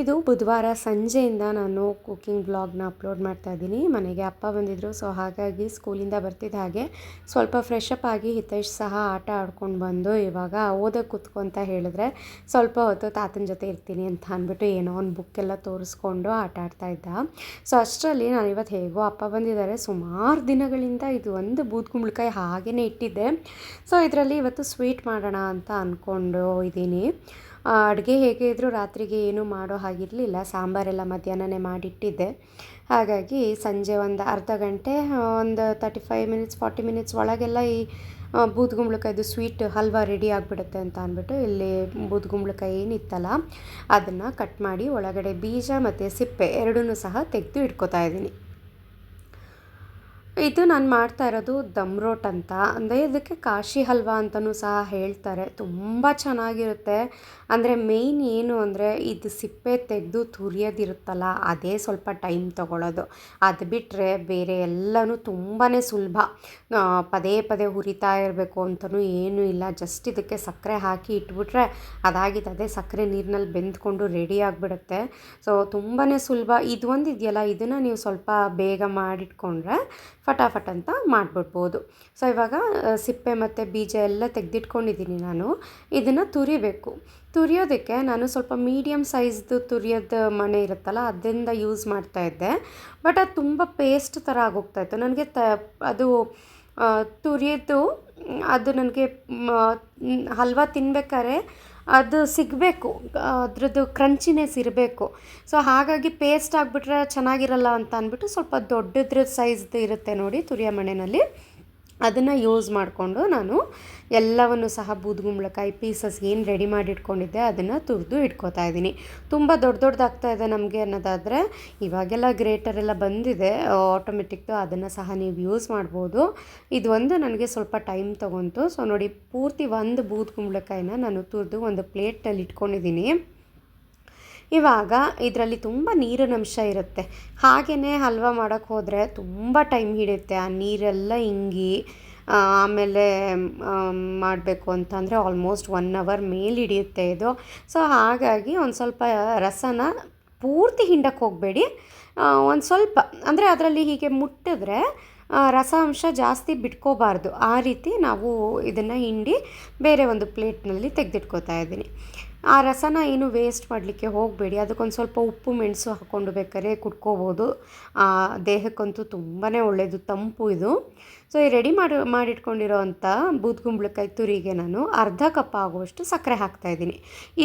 ಇದು ಬುಧವಾರ ಸಂಜೆಯಿಂದ ನಾನು ಕುಕ್ಕಿಂಗ್ ಬ್ಲಾಗ್ನ ಅಪ್ಲೋಡ್ ಮಾಡ್ತಾ ಇದ್ದೀನಿ. ಮನೆಗೆ ಅಪ್ಪ ಬಂದಿದ್ದರು ಸೊ ಹಾಗಾಗಿ ಸ್ಕೂಲಿಂದ ಬರ್ತಿದ್ದ ಹಾಗೆ ಸ್ವಲ್ಪ ಫ್ರೆಶ್ ಅಪ್ ಆಗಿ ಹಿತೇಶ್ ಸಹ ಆಟ ಆಡ್ಕೊಂಡು ಬಂದು ಇವಾಗ ಓದೋಕೆ ಕೂತ್ಕೊ ಅಂತ ಹೇಳಿದ್ರೆ ಸ್ವಲ್ಪ ಹೊತ್ತು ತಾತನ ಜೊತೆ ಇರ್ತೀನಿ ಅಂತ ಅಂದ್ಬಿಟ್ಟು ಏನೋ ಒಂದು ಬುಕ್ಕೆಲ್ಲ ತೋರಿಸ್ಕೊಂಡು ಆಟ ಆಡ್ತಾ ಇದ್ದ. ಸೊ ಅಷ್ಟರಲ್ಲಿ ನಾನು ಇವತ್ತು ಹೇಗೋ ಅಪ್ಪ ಬಂದಿದ್ದಾರೆ. ಸುಮಾರು ದಿನಗಳಿಂದ ಇದು ಒಂದು ಬೂದ್ ಕುಂಬಳಕಾಯಿ ಹಾಗೇ ಇಟ್ಟಿದ್ದೆ. ಸೊ ಇದರಲ್ಲಿ ಇವತ್ತು ಸ್ವೀಟ್ ಮಾಡೋಣ ಅಂತ ಅಂದ್ಕೊಂಡು ಇದ್ದೀನಿ ಅಡುಗೆ ಹೇಗೆ ಇದ್ದರೂ ರಾತ್ರಿಗೆ ಏನೂ ಮಾಡೋ ಹಾಗಿರಲಿಲ್ಲ. ಸಾಂಬಾರೆಲ್ಲ ಮಧ್ಯಾಹ್ನನೇ ಮಾಡಿಟ್ಟಿದ್ದೆ. ಹಾಗಾಗಿ ಸಂಜೆ ಒಂದು ಅರ್ಧ ಗಂಟೆ ಒಂದು thirty five minutes forty minutes ಒಳಗೆಲ್ಲ ಈ ಬೂದ್ಗುಂಬಳಕಾಯ್ದು ಸ್ವೀಟ್ ಹಲ್ವಾ ರೆಡಿ ಆಗಿಬಿಡುತ್ತೆ ಅಂತ ಅಂದ್ಬಿಟ್ಟು ಇಲ್ಲಿ ಬೂದ್ಗುಂಬಳಕಾಯಿ ಏನಿತ್ತಲ್ಲ, ಅದನ್ನು ಕಟ್ ಮಾಡಿ ಒಳಗಡೆ ಬೀಜ ಮತ್ತು ಸಿಪ್ಪೆ ಎರಡೂ ಸಹ ತೆಗೆದು ಇಟ್ಕೋತಾ ಇದ್ದೀನಿ. ಇದು ನಾನು ಮಾಡ್ತಾ ಇರೋದು ದಮ್ ರೋಟ್ ಅಂತ. ಅಂದರೆ ಇದಕ್ಕೆ ಕಾಶಿ ಹಲ್ವಾ ಅಂತಲೂ ಸಹ ಹೇಳ್ತಾರೆ. ತುಂಬ ಚೆನ್ನಾಗಿರುತ್ತೆ. ಅಂದರೆ ಮೇಯ್ನ್ ಏನು ಅಂದರೆ ಇದು ಸಿಪ್ಪೆ ತೆಗೆದು ತುರಿಯೋದಿರುತ್ತಲ್ಲ, ಅದೇ ಸ್ವಲ್ಪ ಟೈಮ್ ತೊಗೊಳ್ಳೋದು ಅದು ಬಿಟ್ಟರೆ ಬೇರೆ ಎಲ್ಲನೂ ತುಂಬಾ ಸುಲಭ. ಪದೇ ಪದೇ ಹುರಿತಾ ಇರಬೇಕು ಅಂತಲೂ ಏನೂ ಇಲ್ಲ. ಜಸ್ಟ್ ಇದಕ್ಕೆ ಸಕ್ಕರೆ ಹಾಕಿ ಇಟ್ಬಿಟ್ರೆ ಅದಾಗಿದೆ ಅದೇ ಸಕ್ಕರೆ ನೀರಿನಲ್ಲಿ ಬೆಂದ್ಕೊಂಡು ರೆಡಿ ಆಗಿಬಿಡುತ್ತೆ. ಸೊ ತುಂಬಾ ಸುಲಭ. ಇದು ಒಂದು ಇದೆಯಲ್ಲ, ಇದನ್ನು ನೀವು ಸ್ವಲ್ಪ ಬೇಗ ಮಾಡಿಟ್ಕೊಂಡ್ರೆ ಫಟಾಫಟ್ ಅಂತ ಮಾಡಿಬಿಡ್ಬೋದು. ಸೊ ಇವಾಗ ಸಿಪ್ಪೆ ಮತ್ತು ಬೀಜ ಎಲ್ಲ ತೆಗೆದಿಟ್ಕೊಂಡಿದ್ದೀನಿ ನಾನು. ಇದನ್ನು ತುರಿಬೇಕು. ತುರಿಯೋದಕ್ಕೆ ನಾನು ಸ್ವಲ್ಪ ಮೀಡಿಯಮ್ ಸೈಜ್ದು ತುರಿಯೋದು ಮಣೆ ಇರುತ್ತಲ್ಲ, ಅದರಿಂದ ಯೂಸ್ ಮಾಡ್ತಾ ಇದ್ದೆ. ಬಟ್ ಅದು ತುಂಬ ಪೇಸ್ಟ್ ಥರ ಆಗೋಗ್ತಾಯಿತ್ತು ನನಗೆ ತ, ಅದು ತುರಿಯೋದು ಅದು ನನಗೆ ಹಲ್ವಾ ತಿನ್ಬೇಕಾದ್ರೆ ಅದು ಸಿಗಬೇಕು, ಅದರದ್ದು ಕ್ರಂಚಿನೆಸ್ ಇರಬೇಕು. ಸೊ ಹಾಗಾಗಿ ಪೇಸ್ಟ್ ಆಗಿಬಿಟ್ರೆ ಚೆನ್ನಾಗಿರಲ್ಲ ಅಂತ ಅಂದ್ಬಿಟ್ಟು ಸ್ವಲ್ಪ ದೊಡ್ಡದ್ರ ಸೈಜ್ದು ಇರುತ್ತೆ ನೋಡಿ ತುರಿಯ ಮಣೆಯಲ್ಲಿ ಅದನ್ನು ಯೂಸ್ ಮಾಡಿಕೊಂಡು ನಾನು ಎಲ್ಲವನ್ನು ಸಹ ಬೂದುಗುಂಬಳಕಾಯಿ ಪೀಸಸ್ ಏನು ರೆಡಿ ಮಾಡಿ ಇಟ್ಕೊಂಡಿದ್ದೆ ಅದನ್ನು ತುರಿದು ಇಟ್ಕೋತಾ ಇದ್ದೀನಿ. ತುಂಬ ದೊಡ್ಡ ದೊಡ್ಡದಾಗ್ತಾ ಇದೆ ನಮಗೆ ಅನ್ನೋದಾದರೆ ಇವಾಗೆಲ್ಲ ಗ್ರೇಟರೆಲ್ಲ ಬಂದಿದೆ ಆಟೋಮೆಟಿಕ್ದು ಅದನ್ನು ಸಹ ನೀವು ಯೂಸ್ ಮಾಡ್ಬೋದು. ಇದು ಒಂದು ನನಗೆ ಸ್ವಲ್ಪ ಟೈಮ್ ತೊಗೊಂತು. ಸೊ ನೋಡಿ, ಪೂರ್ತಿ ಒಂದು ಬೂದುಗುಂಬಳಕಾಯಿನ ನಾನು ತುರಿದು ಒಂದು ಪ್ಲೇಟಲ್ಲಿ ಇಟ್ಕೊಂಡಿದ್ದೀನಿ. ಇವಾಗ ಇದರಲ್ಲಿ ತುಂಬ ನೀರಿನ ಅಂಶ ಇರುತ್ತೆ. ಹಾಗೆಯೇ ಹಲ್ವ ಮಾಡೋಕ್ಕೆ ಹೋದರೆ ತುಂಬ ಟೈಮ್ ಹಿಡಿಯುತ್ತೆ. ಆ ನೀರೆಲ್ಲ ಇಂಗಿ ಆಮೇಲೆ ಮಾಡಬೇಕು ಅಂತಂದರೆ ಆಲ್ಮೋಸ್ಟ್ ಒನ್ ಅವರ್ ಮೇಲೆ ಹಿಡಿಯುತ್ತೆ ಇದು. ಸೊ, ಹಾಗಾಗಿ ಒಂದು ಸ್ವಲ್ಪ ರಸನ ಪೂರ್ತಿ ಹಿಂಡಕ್ಕೆ ಹೋಗಬೇಡಿ. ಒಂದು ಸ್ವಲ್ಪ, ಅಂದರೆ ಅದರಲ್ಲಿ ಹೀಗೆ ಮುಟ್ಟಿದ್ರೆ ರಸಾಂಶ ಜಾಸ್ತಿ ಬಿಟ್ಕೋಬಾರ್ದು. ಆ ರೀತಿ ನಾವು ಇದನ್ನು ಹಿಂಡಿ ಬೇರೆ ಒಂದು ಪ್ಲೇಟ್ನಲ್ಲಿ ತೆಗೆದಿಟ್ಕೋತಾ ಇದ್ದೀನಿ. ಆ ರಸನ ಏನು ವೇಸ್ಟ್ ಮಾಡಲಿಕ್ಕೆ ಹೋಗಬೇಡಿ. ಅದಕ್ಕೊಂದು ಸ್ವಲ್ಪ ಉಪ್ಪು, ಮೆಣಸು ಹಾಕ್ಕೊಂಡು ಬೇಕಾದ್ರೆ ಕುಡ್ಕೋಬೋದು ದೇಹಕ್ಕಂತೂ ತುಂಬಾ ಒಳ್ಳೆಯದು ತಂಪು ಇದು. ಸೊ ಈ ರೆಡಿ ಮಾಡಿ ಮಾಡಿಟ್ಕೊಂಡಿರೋವಂಥ ಬೂದ್ಗುಂಬಳಕಾಯಿ ತುರಿಗೆ ನಾನು ಅರ್ಧ ಕಪ್ ಆಗುವಷ್ಟು ಸಕ್ಕರೆ ಹಾಕ್ತಾಯಿದ್ದೀನಿ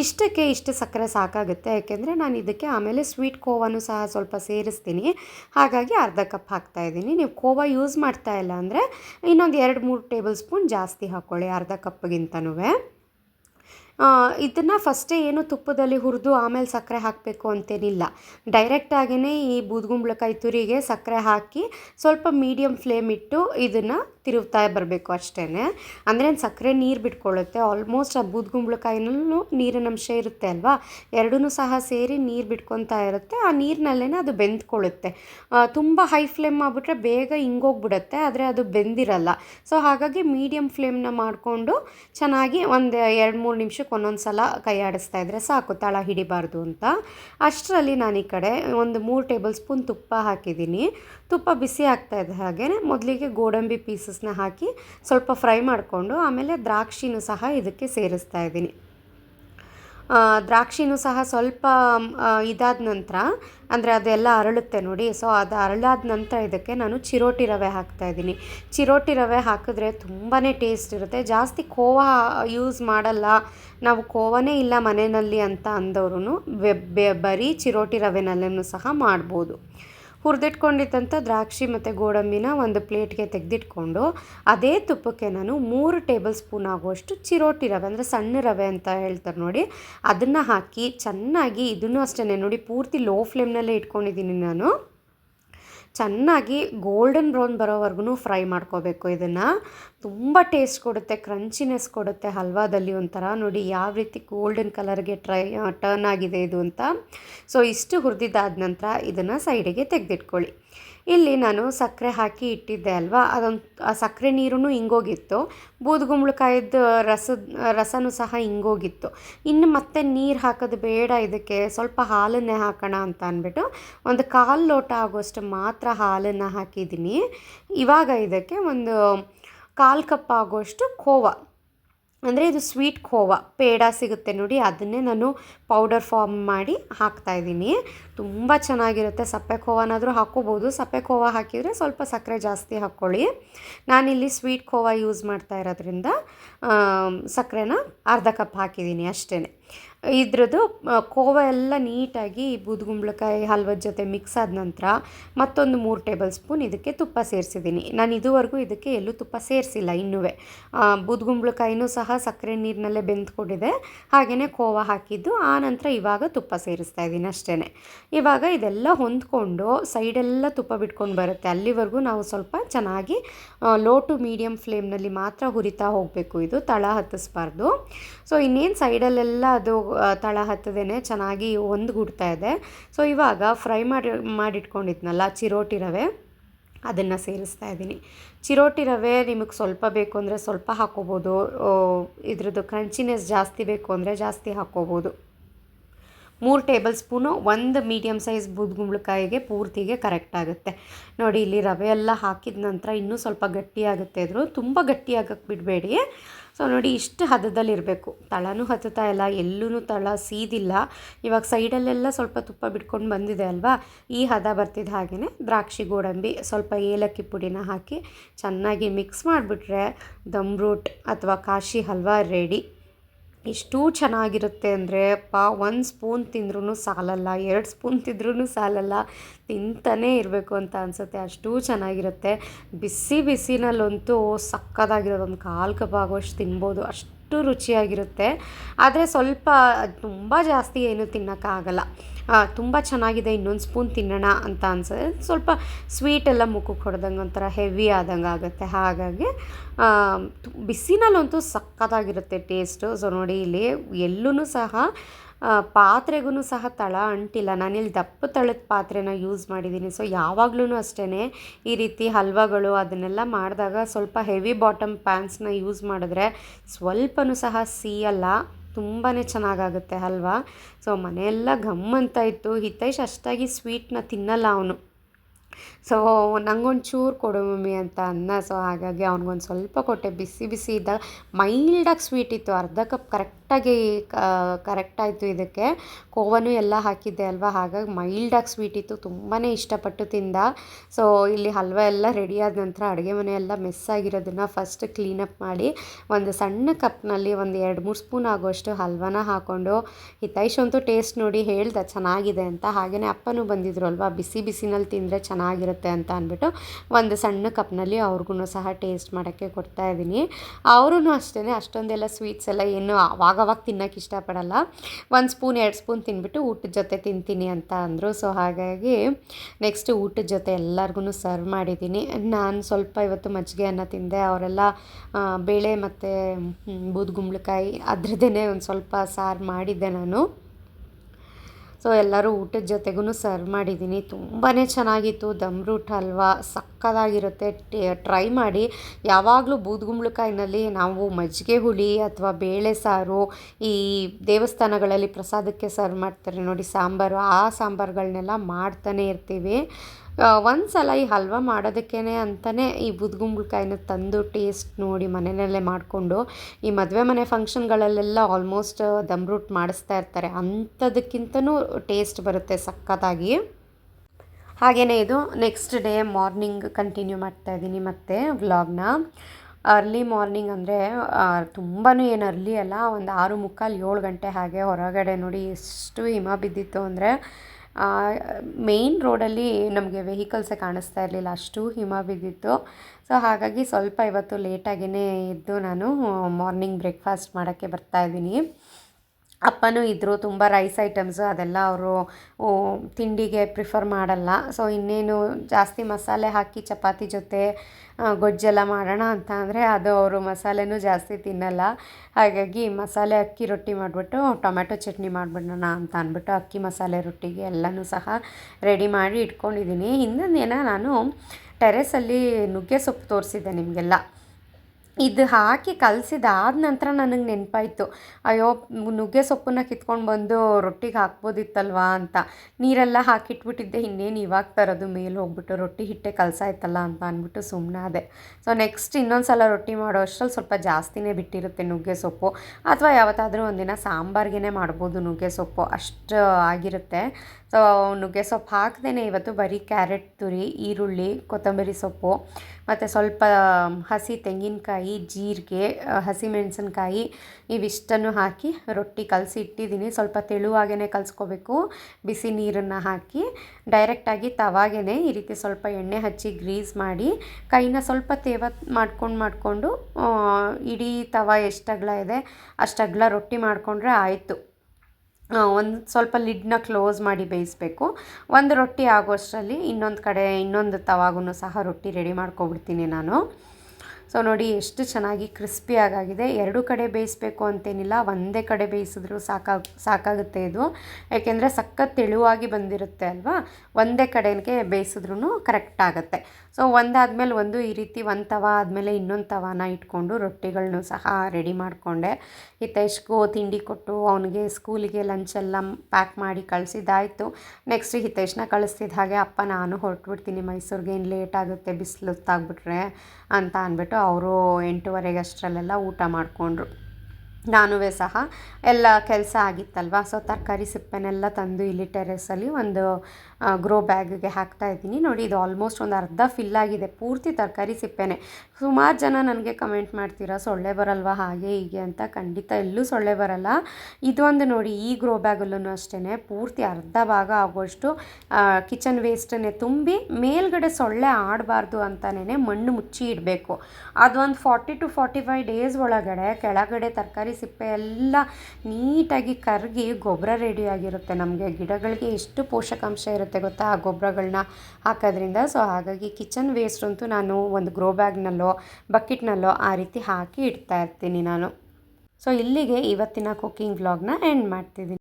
ಇಷ್ಟಕ್ಕೆ ಇಷ್ಟು ಸಕ್ಕರೆ ಸಾಕಾಗುತ್ತೆ. ಯಾಕೆಂದರೆ ನಾನು ಇದಕ್ಕೆ ಆಮೇಲೆ ಸ್ವೀಟ್ ಕೋವಾನು ಸಹ ಸ್ವಲ್ಪ ಸೇರಿಸ್ತೀನಿ. ಹಾಗಾಗಿ ಅರ್ಧ ಕಪ್ ಹಾಕ್ತಾಯಿದ್ದೀನಿ ನೀವು ಕೋವಾ ಯೂಸ್ ಮಾಡ್ತಾ ಇಲ್ಲ ಅಂದರೆ ಇನ್ನೊಂದು ಎರಡು ಮೂರು ಟೇಬಲ್ ಸ್ಪೂನ್ ಜಾಸ್ತಿ ಹಾಕ್ಕೊಳ್ಳಿ ಅರ್ಧ ಕಪ್ಗಿಂತನೂ ಇದನ್ನು ಫಸ್ಟೇ ಏನು ತುಪ್ಪದಲ್ಲಿ ಹುರಿದು ಆಮೇಲೆ ಸಕ್ಕರೆ ಹಾಕಬೇಕು ಅಂತೇನಿಲ್ಲ. ಡೈರೆಕ್ಟಾಗಿಯೇ ಈ ಬೂದುಗುಂಬಳಕಾಯಿ ತುರಿಗೆ ಸಕ್ಕರೆ ಹಾಕಿ ಸ್ವಲ್ಪ ಮೀಡಿಯಮ್ ಫ್ಲೇಮ್ ಇಟ್ಟು ಇದನ್ನು ತಿರುಗ್ತಾ ಬರಬೇಕು ಅಷ್ಟೇ ಅಂದರೆ ಸಕ್ಕರೆ ನೀರು ಬಿಟ್ಕೊಳ್ಳುತ್ತೆ. ಆಲ್ಮೋಸ್ಟ್ ಆ ಬೂದ್ಗುಂಬಳಕಾಯಿನಲ್ಲೂ ನೀರಿನ ಅಂಶ ಇರುತ್ತೆ ಅಲ್ವಾ? ಎರಡೂ ಸಹ ಸೇರಿ ನೀರು ಬಿಟ್ಕೊತಾ ಇರುತ್ತೆ. ಆ ನೀರಿನಲ್ಲೇ ಅದು ಬೆಂದ್ಕೊಳ್ಳುತ್ತೆ. ತುಂಬ ಹೈ ಫ್ಲೇಮ್ ಮಾಡಿಬಿಟ್ರೆ ಬೇಗ ಹಿಂಗೋಗ್ಬಿಡುತ್ತೆ ಆದರೆ ಅದು ಬೆಂದಿರಲ್ಲ. ಸೊ ಹಾಗಾಗಿ ಮೀಡಿಯಮ್ ಫ್ಲೇಮ್ನ ಮಾಡಿಕೊಂಡು ಚೆನ್ನಾಗಿ ಒಂದು ಎರಡು ಮೂರು ನಿಮಿಷಕ್ಕೆ ಒಂದೊಂದು ಸಲ ಕೈ ಆಡಿಸ್ತಾ ಇದ್ದರೆ ಸಾಕು, ತಳ ಹಿಡಿಬಾರ್ದು ಅಂತ. ಅಷ್ಟರಲ್ಲಿ ನಾನು ಈ ಕಡೆ ಒಂದು ಮೂರು ಟೇಬಲ್ ಸ್ಪೂನ್ ತುಪ್ಪ ಹಾಕಿದ್ದೀನಿ. ತುಪ್ಪ ಬಿಸಿ ಆಗ್ತಾ ಇದೆ ಹಾಗೆ ಮೊದಲಿಗೆ ಗೋಡಂಬಿ ಪೀಸಸ್ನ ಹಾಕಿ ಸ್ವಲ್ಪ ಫ್ರೈ ಮಾಡಿಕೊಂಡು ಆಮೇಲೆ ದ್ರಾಕ್ಷಿನೂ ಸಹ ಇದಕ್ಕೆ ಸೇರಿಸ್ತಾ ಇದ್ದೀನಿ. ದ್ರಾಕ್ಷಿನೂ ಸಹ ಸ್ವಲ್ಪ ಇದಾದ ನಂತರ, ಅಂದರೆ ಅದೆಲ್ಲ ಅರಳುತ್ತೆ ನೋಡಿ, ಸೊ ಅದು ಅರಳಾದ ನಂತರ ಇದಕ್ಕೆ ನಾನು ಚಿರೋಟಿ ರವೆ ಹಾಕ್ತಾಯಿದ್ದೀನಿ ಚಿರೋಟಿ ರವೆ ಹಾಕಿದ್ರೆ ತುಂಬಾ ಟೇಸ್ಟ್ ಇರುತ್ತೆ. ಜಾಸ್ತಿ ಕೋವಾ ಯೂಸ್ ಮಾಡಲ್ಲ. ನಾವು ಕೋವನೇ ಇಲ್ಲ ಮನೆಯಲ್ಲಿ ಅಂತ ಅಂದವರು ಬರೀ ಚಿರೋಟಿ ರವೆನಲ್ಲೂ ಸಹ ಮಾಡ್ಬೋದು. ಹುರಿದಿಟ್ಕೊಂಡಿದ್ದಂಥ ದ್ರಾಕ್ಷಿ ಮತ್ತು ಗೋಡಂಬಿನ ಒಂದು ಪ್ಲೇಟ್ಗೆ ತೆಗೆದಿಟ್ಕೊಂಡು ಅದೇ ತುಪ್ಪಕ್ಕೆ ನಾನು ಮೂರು ಟೇಬಲ್ ಸ್ಪೂನ್ ಆಗುವಷ್ಟು ಚಿರೋಟಿ ರವೆ ಅಂದರೆ ಸಣ್ಣ ರವೆ ಅಂತ ಹೇಳ್ತಾರೆ ನೋಡಿ. ಅದನ್ನು ಹಾಕಿ ಚೆನ್ನಾಗಿ ಇದನ್ನು ಅಷ್ಟೇ ನೋಡಿ ಪೂರ್ತಿ ಲೋ ಫ್ಲೇಮ್ನಲ್ಲೇ ಇಟ್ಕೊಂಡಿದ್ದೀನಿ ನಾನು. ಚೆನ್ನಾಗಿ ಗೋಲ್ಡನ್ ಬ್ರೌನ್ ಬರೋವರೆಗೂ ಫ್ರೈ ಮಾಡ್ಕೋಬೇಕು ಇದನ್ನು. ತುಂಬ ಟೇಸ್ಟ್ ಕೊಡುತ್ತೆ, ಕ್ರಂಚಿನೆಸ್ ಕೊಡುತ್ತೆ ಹಲ್ವಾದಲ್ಲಿ ಒಂಥರ. ನೋಡಿ, ಯಾವ ರೀತಿ ಗೋಲ್ಡನ್ ಕಲರ್ಗೆ ಟ್ರೈ ಟರ್ನ್ ಆಗಿದೆ ಇದು ಅಂತ. ಸೊ, ಇಷ್ಟು ಹುರಿದಿದ್ದಾದ ನಂತರ ಇದನ್ನು ಸೈಡಿಗೆ ತೆಗೆದಿಟ್ಕೊಳ್ಳಿ. ಇಲ್ಲಿ ನಾನು ಸಕ್ಕರೆ ಹಾಕಿ ಇಟ್ಟಿದ್ದೆ ಅಲ್ವಾ? ಅದೊಂದು, ಆ ಸಕ್ಕರೆ ನೀರು ಹಿಂಗೋಗಿತ್ತು ಬೂದುಗುಂಬಳಕಾಯಿದ್ದು ರಸದ, ರಸನೂ ಸಹ ಹಿಂಗೋಗಿತ್ತು ಇನ್ನು ಮತ್ತೆ ನೀರು ಹಾಕೋದು ಬೇಡ, ಇದಕ್ಕೆ ಸ್ವಲ್ಪ ಹಾಲನ್ನೇ ಹಾಕೋಣ ಅಂತ ಅಂದ್ಬಿಟ್ಟು ಒಂದು ಕಾಲು ಲೋಟ ಆಗೋಷ್ಟು ಮಾತ್ರ ಹಾಲನ್ನು ಹಾಕಿದ್ದೀನಿ. ಇವಾಗ ಇದಕ್ಕೆ ಒಂದು ಕಾಲು ಕಪ್ ಆಗೋಷ್ಟು ಖೋವ ಅಂದರೆ ಇದು ಸ್ವೀಟ್ ಖೋವ ಪೇಡ ಸಿಗುತ್ತೆ ನೋಡಿ, ಅದನ್ನೇ ನಾನು ಪೌಡರ್ ಫಾರ್ಮ್ ಮಾಡಿ ಹಾಕ್ತಾಯಿದ್ದೀನಿ ತುಂಬ ಚೆನ್ನಾಗಿರುತ್ತೆ. ಸಪ್ಪೆ ಖೋವಾನಾದರೂ ಹಾಕ್ಕೋಬೋದು. ಸಪ್ಪೆ ಖೋವಾ ಹಾಕಿದರೆ ಸ್ವಲ್ಪ ಸಕ್ಕರೆ ಜಾಸ್ತಿ ಹಾಕ್ಕೊಳ್ಳಿ. ನಾನಿಲ್ಲಿ ಸ್ವೀಟ್ ಖೋವಾ ಯೂಸ್ ಮಾಡ್ತಾ ಇರೋದ್ರಿಂದ ಸಕ್ಕರೆನ ಅರ್ಧ ಕಪ್ ಹಾಕಿದ್ದೀನಿ ಅಷ್ಟೇ ಇದ್ರದ್ದು ಖೋವ ಎಲ್ಲ ನೀಟಾಗಿ ಬೂದುಗುಂಬಳಕಾಯಿ ಹಲ್ವದ ಜೊತೆ ಮಿಕ್ಸ್ ಆದ ನಂತರ ಮತ್ತೊಂದು ಮೂರು ಟೇಬಲ್ ಸ್ಪೂನ್ ಇದಕ್ಕೆ ತುಪ್ಪ ಸೇರಿಸಿದ್ದೀನಿ. ನಾನು ಇದುವರೆಗೂ ಇದಕ್ಕೆ ಎಲ್ಲೂ ತುಪ್ಪ ಸೇರಿಸಿಲ್ಲ ಇನ್ನೂ ಬೂದುಗುಂಬಳಕಾಯಿನೂ ಸಹ ಸಕ್ಕರೆ ನೀರಿನಲ್ಲೇ ಬೆಂದ್ಕೊಂಡಿದೆ. ಹಾಗೆಯೇ ಖೋವಾ ಹಾಕಿದ್ದು, ಆ ನಂತರ ಇವಾಗ ತುಪ್ಪ ಸೇರಿಸ್ತಾ ಇದ್ದೀನಿ ಅಷ್ಟೇ ಇವಾಗ ಇದೆಲ್ಲ ಹೊಂದ್ಕೊಂಡು ಸೈಡೆಲ್ಲ ತುಪ್ಪ ಬಿಟ್ಕೊಂಡು ಬರುತ್ತೆ. ಅಲ್ಲಿವರೆಗೂ ನಾವು ಸ್ವಲ್ಪ ಚೆನ್ನಾಗಿ ಲೋ ಟು ಮೀಡಿಯಮ್ ಫ್ಲೇಮ್ನಲ್ಲಿ ಮಾತ್ರ ಹುರಿತಾ ಹೋಗಬೇಕು ಇದು, ತಳ ಹತ್ತಿಸ್ಬಾರ್ದು. ಸೊ ಇನ್ನೇನು ಸೈಡಲ್ಲೆಲ್ಲ ಅದು ತಳ ಹತ್ತದೇ ಚೆನ್ನಾಗಿ ಹೊಂದ್ಗುಡ್ತಾ ಇದೆ. ಸೊ ಇವಾಗ ಫ್ರೈ ಮಾಡಿ, ಮಾಡಿಟ್ಕೊಂಡಿದ್ನಲ್ಲ ಚಿರೋಟಿ ರವೆ ಅದನ್ನು ಸೇರಿಸ್ತಾ ಇದ್ದೀನಿ. ಚಿರೋಟಿ ರವೆ ನಿಮಗೆ ಸ್ವಲ್ಪ ಬೇಕು ಅಂದರೆ ಸ್ವಲ್ಪ ಹಾಕ್ಕೋಬೋದು ಇದ್ರದ್ದು ಕ್ರಂಚಿನೆಸ್ ಜಾಸ್ತಿ ಬೇಕು ಅಂದರೆ ಜಾಸ್ತಿ ಹಾಕ್ಕೋಬೋದು ಮೂರು ಟೇಬಲ್ ಸ್ಪೂನು ಒಂದು ಮೀಡಿಯಮ್ ಸೈಜ್ ಬುದ್ಗುಂಬಳಕಾಯಿಗೆ ಪೂರ್ತಿಗೆ ಕರೆಕ್ಟ್ ಆಗುತ್ತೆ. ನೋಡಿ, ಇಲ್ಲಿ ರವೆ ಎಲ್ಲ ಹಾಕಿದ ನಂತರ ಇನ್ನೂ ಸ್ವಲ್ಪ ಗಟ್ಟಿಯಾಗುತ್ತೆ ಇದ್ರು ತುಂಬ ಗಟ್ಟಿಯಾಗಕ್ಕೆ ಬಿಡಬೇಡಿ. ಸೊ ನೋಡಿ, ಇಷ್ಟು ಹದದಲ್ಲಿರಬೇಕು ತಳನೂ ಹತ್ತುತ್ತಾ ಇಲ್ಲ ಎಲ್ಲೂ ತಳ ಸೀದಿಲ್ಲ. ಇವಾಗ ಸೈಡಲ್ಲೆಲ್ಲ ಸ್ವಲ್ಪ ತುಪ್ಪ ಬಿಟ್ಕೊಂಡು ಬಂದಿದೆ ಅಲ್ವಾ? ಈ ಹದ ಬರ್ತಿದ್ದ ಹಾಗೆಯೇ ದ್ರಾಕ್ಷಿ ಗೋಡಂಬಿ, ಸ್ವಲ್ಪ ಏಲಕ್ಕಿ ಪುಡಿನ ಹಾಕಿ ಚೆನ್ನಾಗಿ ಮಿಕ್ಸ್ ಮಾಡಿಬಿಟ್ರೆ, ದಮ್ ರೂಟ್ ಅಥವಾ ಕಾಶಿ ಹಲ್ವಾ ರೆಡಿ ಎಷ್ಟು ಚೆನ್ನಾಗಿರುತ್ತೆ ಅಂದರೆ ಪಾ ಒಂದು ಸ್ಪೂನ್ ತಿಂದ್ರೂ ಸಾಲಲ್ಲ, ಎರಡು ಸ್ಪೂನ್ ತಿಂದ್ರೂ ಸಾಲಲ್ಲ, ತಿಂತಾನೇ ಇರಬೇಕು ಅಂತ ಅನಿಸುತ್ತೆ. ಅಷ್ಟು ಚೆನ್ನಾಗಿರುತ್ತೆ. ಬಿಸಿ ಬಿಸಿನಲ್ಲಂತೂ ಸಕ್ಕತ್ತಾಗಿರೋದು ಒಂದು ಕಾಲು ಕಪ್ ಆಗೋಷ್ಟು ತಿನ್ಬೋದು. ಅಷ್ಟು ರುಚಿಯಾಗಿರುತ್ತೆ. ಆದರೆ ಸ್ವಲ್ಪ ತುಂಬ ಜಾಸ್ತಿ ಏನು ತಿನ್ನೋಕ್ಕಾಗಲ್ಲ. ತುಂಬ ಚೆನ್ನಾಗಿದೆ, ಇನ್ನೊಂದು ಸ್ಪೂನ್ ತಿನ್ನೋಣ ಅಂತ ಅನ್ಸುತ್ತೆ. ಸ್ವಲ್ಪ ಸ್ವೀಟ್ ಎಲ್ಲ ಮುಖಕ್ಕೆ ಹೊಡೆದಂಗೆ ಒಂಥರ ಹೆವಿ ಆದಂಗೆ ಆಗುತ್ತೆ. ಹಾಗಾಗಿ ಬಿಸಿನಲ್ಲಂತೂ ಸಕ್ಕತ್ತಾಗಿರುತ್ತೆ ಟೇಸ್ಟು ಸೊ ನೋಡಿ, ಇಲ್ಲಿ ಎಲ್ಲೂ ಸಹ ಪಾತ್ರೆಗೂ ಸಹ ತಳ ಅಂಟಿಲ್ಲ. ನಾನಿಲ್ಲಿ ದಪ್ಪ ತಳದ ಪಾತ್ರೆನ ಯೂಸ್ ಮಾಡಿದ್ದೀನಿ ಸೊ ಯಾವಾಗ್ಲೂ ಅಷ್ಟೇ ಈ ರೀತಿ ಹಲ್ವಾಗಳು ಅದನ್ನೆಲ್ಲ ಮಾಡಿದಾಗ ಸ್ವಲ್ಪ ಹೆವಿ ಬಾಟಮ್ ಪ್ಯಾನ್ಸ್ನ ಯೂಸ್ ಮಾಡಿದ್ರೆ ಸ್ವಲ್ಪನೂ ಸಹ ಸಿಯಲ್ಲ. ತುಂಬಾ ಚೆನ್ನಾಗಾಗುತ್ತೆ ಹಲ್ವಾ ಸೊ ಮನೆಯೆಲ್ಲ ಘಮ್ ಅಂತ ಇತ್ತು. ಹಿತೈಷ್ ಅಷ್ಟಾಗಿ ಸ್ವೀಟ್ನ ತಿನ್ನಲ್ಲ ಅವನು. ಸೊ ನಂಗೊಂದು ಚೂರು ಕೊಡು ಮಮ್ಮಿ ಅಂತ ಅನ್ನ. ಸೊ ಹಾಗಾಗಿ ಅವ್ನಿಗೊಂದು ಸ್ವಲ್ಪ ಕೊಟ್ಟೆ. ಬಿಸಿ ಬಿಸಿ ಇದ್ದಾಗ ಮೈಲ್ಡಾಗಿ ಸ್ವೀಟ್ ಇತ್ತು. ಅರ್ಧ ಕಪ್ ಕರೆಕ್ಟಾಗಿ ಕರೆಕ್ಟಾಯಿತು ಇದಕ್ಕೆ. ಕೋವನು ಎಲ್ಲ ಹಾಕಿದ್ದೆ ಅಲ್ವಾ? ಹಾಗಾಗಿ ಮೈಲ್ಡಾಗಿ ಸ್ವೀಟ್ ಇತ್ತು. ತುಂಬಾ ಇಷ್ಟಪಟ್ಟು ತಿಂದ. ಸೊ ಇಲ್ಲಿ ಹಲ್ವ ಎಲ್ಲ ರೆಡಿ ಆದ ನಂತರ ಅಡುಗೆ ಮನೆ ಎಲ್ಲ ಮೆಸ್ ಆಗಿರೋದನ್ನು ಫಸ್ಟ್ ಕ್ಲೀನಪ್ ಮಾಡಿ, ಒಂದು ಸಣ್ಣ ಕಪ್ನಲ್ಲಿ ಒಂದು ಎರಡು ಮೂರು ಸ್ಪೂನ್ ಆಗೋಷ್ಟು ಹಲ್ವನ ಹಾಕ್ಕೊಂಡು ಹಿತೈಷಂತೂ ಟೇಸ್ಟ್ ನೋಡಿ ಹೇಳ್ದೆ, ಚೆನ್ನಾಗಿದೆ ಅಂತ. ಹಾಗೆಯೇ ಅಪ್ಪನೂ ಬಂದಿದ್ರು ಅಲ್ವಾ? ಬಿಸಿ ಬಿಸಿನಲ್ಲಿ ತಿಂದರೆ ಚೆನ್ನಾಗಿರುತ್ತೆ. ಅಂತ ಅಂದ್ಬಿಟ್ಟು ಒಂದು ಸಣ್ಣ ಕಪ್ನಲ್ಲಿ ಅವ್ರಿಗೂ ಸಹ ಟೇಸ್ಟ್ ಮಾಡೋಕ್ಕೆ ಕೊಡ್ತಾ ಇದ್ದೀನಿ. ಅವರೂ ಅಷ್ಟೇ ಅಷ್ಟೊಂದೆಲ್ಲ ಸ್ವೀಟ್ಸ್ ಎಲ್ಲ ಏನು ಆವಾಗವಾಗ ತಿನ್ನೋಕ್ಕೆ ಇಷ್ಟಪಡಲ್ಲ. ಒಂದು ಸ್ಪೂನ್, ಎರಡು ಸ್ಪೂನ್ ತಿನ್ಬಿಟ್ಟು ಊಟದ ಜೊತೆ ತಿಂತೀನಿ ಅಂತ ಅಂದರು. ಸೊ ಹಾಗಾಗಿ ನೆಕ್ಸ್ಟ್ ಊಟದ ಜೊತೆ ಎಲ್ಲರಿಗೂ ಸರ್ವ್ ಮಾಡಿದ್ದೀನಿ. ನಾನು ಸ್ವಲ್ಪ ಇವತ್ತು ಮಜ್ಜಿಗೆ ಅನ್ನ ತಿಂದೆ. ಅವರೆಲ್ಲ ಬೇಳೆ ಮತ್ತು ಬೂದ್ಗುಂಬಳಕಾಯಿ ಅದ್ರದ್ದೇ ಒಂದು ಸ್ವಲ್ಪ ಸಾರು ಮಾಡಿದ್ದೆ ನಾನು. ಸೊ ಎಲ್ಲರೂ ಊಟದ ಜೊತೆಗೂ ಸರ್ವ್ ಮಾಡಿದ್ದೀನಿ ತುಂಬಾ ಚೆನ್ನಾಗಿತ್ತು. ದಮ್ ರೂಟ್ ಹಲ್ವಾ ಸಕ್ಕತ್ತಾಗಿರುತ್ತೆ ಟ್ರೈ ಮಾಡಿ. ಯಾವಾಗಲೂ ಬೂದುಗುಂಬಳಕಾಯಿನಲ್ಲಿ ನಾವು ಮಜ್ಜಿಗೆ ಹುಳಿ ಅಥವಾ ಬೇಳೆ ಸಾರು ಈ ದೇವಸ್ಥಾನಗಳಲ್ಲಿ ಪ್ರಸಾದಕ್ಕೆ ಸರ್ವ್ ಮಾಡ್ತಾರೆ ನೋಡಿ ಸಾಂಬಾರು. ಆ ಸಾಂಬಾರುಗಳನ್ನೆಲ್ಲ ಮಾಡ್ತಾನೆ ಇರ್ತೀವಿ. ಒಂದು ಸಲ ಈ ಹಲ್ವ ಮಾಡೋದಕ್ಕೇ ಅಂತಲೇ ಈ ಬುದ್ಗುಂಬಳಕಾಯಿನ ತಂದು ಟೇಸ್ಟ್ ನೋಡಿ ಮನೆಯಲ್ಲೇ ಮಾಡಿಕೊಂಡು ಈ ಮದುವೆ ಮನೆ ಫಂಕ್ಷನ್ಗಳಲ್ಲೆಲ್ಲ ಆಲ್ಮೋಸ್ಟ್ ದಮ್ ರೂಟ್ ಮಾಡಿಸ್ತಾ ಇರ್ತಾರೆ. ಅಂಥದಕ್ಕಿಂತನೂ ಟೇಸ್ಟ್ ಬರುತ್ತೆ ಸಖತ್ತಾಗಿ. ಹಾಗೆಯೇ ಇದು ನೆಕ್ಸ್ಟ್ ಡೇ ಮಾರ್ನಿಂಗ್ ಕಂಟಿನ್ಯೂ ಮಾಡ್ತಾ ಇದ್ದೀನಿ ಮತ್ತೆ ವ್ಲಾಗ್ನ. ಅರ್ಲಿ ಮಾರ್ನಿಂಗ್ ಅಂದರೆ ತುಂಬಾ ಏನು ಅರ್ಲಿ ಅಲ್ಲ, ಒಂದು ಆರು ಮುಕ್ಕಾಲು ಏಳು ಗಂಟೆ ಹಾಗೆ ಹೊರಗಡೆ ನೋಡಿ ಎಷ್ಟು ಹಿಮ ಬಿದ್ದಿತ್ತು ಅಂದರೆ ಮೇಯ್ನ್ ರೋಡಲ್ಲಿ ನಮಗೆ ವೆಹಿಕಲ್ಸೇ ಕಾಣಿಸ್ತಾ ಇರಲಿಲ್ಲ, ಅಷ್ಟು ಹಿಮ ಬಿದ್ದಿತ್ತು. ಸೊ ಹಾಗಾಗಿ ಸ್ವಲ್ಪ ಇವತ್ತು ಲೇಟಾಗಿಯೇ ಇದ್ದು ನಾನು ಮಾರ್ನಿಂಗ್ ಬ್ರೇಕ್ಫಾಸ್ಟ್ ಮಾಡೋಕ್ಕೆ ಬರ್ತಾ ಇದ್ದೀನಿ. ಅಪ್ಪನೂ ಇದ್ದರು ತುಂಬ ರೈಸ್ ಐಟಮ್ಸು ಅದೆಲ್ಲ ಅವರು ತಿಂಡಿಗೆ ಪ್ರಿಫರ್ ಮಾಡಲ್ಲ. ಸೊ ಇನ್ನೇನು ಜಾಸ್ತಿ ಮಸಾಲೆ ಹಾಕಿ ಚಪಾತಿ ಜೊತೆ ಗೊಜ್ಜೆಲ್ಲ ಮಾಡೋಣ ಅಂತ ಅಂದರೆ ಅದು ಅವರು ಮಸಾಲೆನೂ ಜಾಸ್ತಿ ತಿನ್ನಲ್ಲ. ಹಾಗಾಗಿ ಮಸಾಲೆ ಅಕ್ಕಿ ರೊಟ್ಟಿ ಮಾಡಿಬಿಟ್ಟು ಟೊಮೆಟೊ ಚಟ್ನಿ ಮಾಡಿಬಿಡೋಣ ಅಂತ ಅಂದ್ಬಿಟ್ಟು ಅಕ್ಕಿ ಮಸಾಲೆ ರೊಟ್ಟಿಗೆ ಎಲ್ಲನೂ ಸಹ ರೆಡಿ ಮಾಡಿ ಇಟ್ಕೊಂಡಿದ್ದೀನಿ. ಹಿಂದಿನ ದಿನ ನಾನು ಟೆರೆಸಲ್ಲಿ ನುಗ್ಗೆ ಸೊಪ್ಪು ತೋರಿಸಿದ್ದೆ ನಿಮಗೆಲ್ಲ. ಇದು ಹಾಕಿ ಕಲಸಿದಾದ ನಂತರ ನನಗೆ ನೆನಪಾಯ್ತು. ಅಯ್ಯೋ, ನುಗ್ಗೆ ಸೊಪ್ಪನ್ನ ಕಿತ್ಕೊಂಡು ಬಂದು ರೊಟ್ಟಿಗೆ ಹಾಕ್ಬೋದಿತ್ತಲ್ವಾ ಅಂತ. ನೀರೆಲ್ಲ ಹಾಕಿಟ್ಬಿಟ್ಟಿದ್ದೆ, ಇನ್ನೇನು ಇವಾಗ ತರೋದು? ಮೇಲೆ ಹೋಗ್ಬಿಟ್ಟು ರೊಟ್ಟಿ ಹಿಟ್ಟೆ ಕಲಸಾಯ್ತಲ್ಲ ಅಂತ ಅಂದ್ಬಿಟ್ಟು ಸುಮ್ಮನಾದೆ ಸೊ ನೆಕ್ಸ್ಟ್ ಇನ್ನೊಂದು ಸಲ ರೊಟ್ಟಿ ಮಾಡೋ ಅಷ್ಟರಲ್ಲಿ ಸ್ವಲ್ಪ ಜಾಸ್ತಿನೇ ಬಿಟ್ಟಿರುತ್ತೆ ನುಗ್ಗೆ ಸೊಪ್ಪು. ಅಥವಾ ಯಾವತ್ತಾದರೂ ಒಂದಿನ ಸಾಂಬಾರ್ಗೆ ಮಾಡ್ಬೋದು ನುಗ್ಗೆ ಸೊಪ್ಪು. ಅಷ್ಟು ಆಗಿರುತ್ತೆ. ಸೊ ನುಗ್ಗೆ ಸೊಪ್ಪು ಹಾಕ್ದೇ ಇವತ್ತು ಬರೀ ಕ್ಯಾರೆಟ್, ತುರಿ, ಈರುಳ್ಳಿ, ಕೊತ್ತಂಬರಿ ಸೊಪ್ಪು, ಮತ್ತು ಸ್ವಲ್ಪ ಹಸಿ ತೆಂಗಿನಕಾಯಿ, ಜೀರಿಗೆ ಹಸಿಮೆಣಸಿನ್ಕಾಯಿ ಇವಿಷ್ಟನ್ನು ಹಾಕಿ ರೊಟ್ಟಿ ಕಲಸಿ ಇಟ್ಟಿದ್ದೀನಿ. ಸ್ವಲ್ಪ ತೆಳುವಾಗೇ ಕಲಿಸ್ಕೋಬೇಕು. ಬಿಸಿ ನೀರನ್ನು ಹಾಕಿ ಡೈರೆಕ್ಟಾಗಿ ತವಾಗೇ ಈ ರೀತಿ ಸ್ವಲ್ಪ ಎಣ್ಣೆ ಹಚ್ಚಿ ಗ್ರೀಸ್ ಮಾಡಿ, ಕೈನ ಸ್ವಲ್ಪ ತೇವ ಮಾಡ್ಕೊಂಡು ಮಾಡಿಕೊಂಡು ಇಡೀ ತವ ಎಷ್ಟು ಅಗಲ ಇದೆ, ಅಷ್ಟು ರೊಟ್ಟಿ ಮಾಡಿಕೊಂಡ್ರೆ ಆಯಿತು. ಒಂದು ಸ್ವಲ್ಪ ಲಿಡ್ನ ಕ್ಲೋಸ್ ಮಾಡಿ ಬೇಯಿಸಬೇಕು. ಒಂದು ರೊಟ್ಟಿ ಆಗುವಷ್ಟರಲ್ಲಿ ಇನ್ನೊಂದು ಕಡೆ ಇನ್ನೊಂದು ತವಾಗೂ ಸಹ ರೊಟ್ಟಿ ರೆಡಿ ಮಾಡ್ಕೊಬಿಡ್ತೀನಿ ನಾನು. ಸೊ ನೋಡಿ, ಎಷ್ಟು ಚೆನ್ನಾಗಿ ಕ್ರಿಸ್ಪಿಯಾಗಾಗಿದೆ ಎರಡು ಕಡೆ ಬೇಯಿಸಬೇಕು ಅಂತೇನಿಲ್ಲ, ಒಂದೇ ಕಡೆ ಬೇಯಿಸಿದ್ರೂ ಸಾಕಾಗ ಸಾಕಾಗುತ್ತೆ ಇದು. ಯಾಕೆಂದರೆ ಸಖತ್ ತೆಳುವಾಗಿ ಬಂದಿರುತ್ತೆ ಅಲ್ವಾ? ಒಂದೇ ಕಡೆಗೆ ಬೇಯಿಸಿದ್ರೂ ಕರೆಕ್ಟ್ ಆಗುತ್ತೆ. ಸೊ ಒಂದಾದ್ಮೇಲೆ ಒಂದು ಈ ರೀತಿ ಒಂದು ತವ ಆದಮೇಲೆ ಇನ್ನೊಂದು ತವಾನ ಇಟ್ಕೊಂಡು ರೊಟ್ಟಿಗಳನ್ನೂ ಸಹ ರೆಡಿ ಮಾಡಿಕೊಂಡೆ. ಹಿತೈಷ್ಗೂ ತಿಂಡಿ ಕೊಟ್ಟು ಅವನಿಗೆ ಸ್ಕೂಲಿಗೆ ಲಂಚೆಲ್ಲ ಪ್ಯಾಕ್ ಮಾಡಿ ಕಳಿಸಿದ್ದಾಯಿತು. ನೆಕ್ಸ್ಟ್ ಹಿತೇಶ್ನ ಕಳಿಸ್ತಿದ್ದ ಹಾಗೆ ಅಪ್ಪ ನಾನು ಹೊರಟ್ಬಿಡ್ತೀನಿ ಮೈಸೂರಿಗೆ ಏನು ಲೇಟ್ ಆಗುತ್ತೆ ಬಿಸಿಲು ಹೊತ್ತಾಗ್ಬಿಟ್ರೆ ಅಂತ ಅಂದ್ಬಿಟ್ಟು ಅವರು ಎಂಟೂವರೆಗೆ ಅಷ್ಟರಲ್ಲೆಲ್ಲ ಊಟ ಮಾಡಿಕೊಂಡ್ರು. ನಾನೂ ಸಹ ಎಲ್ಲ ಕೆಲಸ ಆಗಿತ್ತಲ್ವ? ಸೊ ತರಕಾರಿ ಸಿಪ್ಪೆನೆಲ್ಲ ತಂದು ಇಲ್ಲಿ ಟೆರೆಸಲ್ಲಿ ಒಂದು ಗ್ರೋ ಬ್ಯಾಗಿಗೆ ಹಾಕ್ತಾ ಇದ್ದೀನಿ. ನೋಡಿ, ಇದು ಆಲ್ಮೋಸ್ಟ್ ಒಂದು ಅರ್ಧ ಫಿಲ್ ಆಗಿದೆ. ಪೂರ್ತಿ ತರಕಾರಿ ಸಿಪ್ಪೆನೆ. ಸುಮಾರು ಜನ ನನಗೆ ಕಮೆಂಟ್ ಮಾಡ್ತೀರಾ, ಸೊಳ್ಳೆ ಬರಲ್ವಾ? ಹಾಗೆ, ಹೀಗೆ ಅಂತ ಖಂಡಿತ ಎಲ್ಲೂ ಸೊಳ್ಳೆ ಬರಲ್ಲ. ಇದೊಂದು ನೋಡಿ, ಈ ಗ್ರೋ ಬ್ಯಾಗಲ್ಲೂ ಅಷ್ಟೇ ಪೂರ್ತಿ ಅರ್ಧ ಭಾಗ ಆಗೋಷ್ಟು ಕಿಚನ್ ವೇಸ್ಟನ್ನೇ ತುಂಬಿ ಮೇಲ್ಗಡೆ ಸೊಳ್ಳೆ ಆಡಬಾರ್ದು ಅಂತಲೇ ಮಣ್ಣು ಮುಚ್ಚಿ ಇಡಬೇಕು. ಅದೊಂದು forty two forty five days ಒಳಗಡೆ ಕೆಳಗಡೆ ತರಕಾರಿ ಸಿಪ್ಪೆ ಎಲ್ಲ ನೀಟಾಗಿ ಕರಗಿ ಗೊಬ್ಬರ ರೆಡಿಯಾಗಿರುತ್ತೆ ನಮಗೆ ಗಿಡಗಳಿಗೆ ಎಷ್ಟು ಪೋಷಕಾಂಶ ಇರುತ್ತೆ ಗೊತ್ತಾ? ಆ ಗೊಬ್ಬರಗಳನ್ನ ಹಾಕೋದ್ರಿಂದ. ಸೊ ಹಾಗಾಗಿ ಕಿಚನ್ ವೇಸ್ಟ್ ಅಂತೂ ನಾನು ಒಂದು ಗ್ರೋ ಬ್ಯಾಗ್ನಲ್ಲೋ ಬಕೆಟ್ನಲ್ಲೋ ಆ ರೀತಿ ಹಾಕಿ ಇಡ್ತಾ ಇರ್ತೀನಿ ನಾನು. ಸೊ ಇಲ್ಲಿಗೆ ಇವತ್ತಿನ ಕುಕ್ಕಿಂಗ್ ವ್ಲಾಗ್ನ ಎಂಡ್ ಮಾಡ್ತಿದ್ದೀನಿ.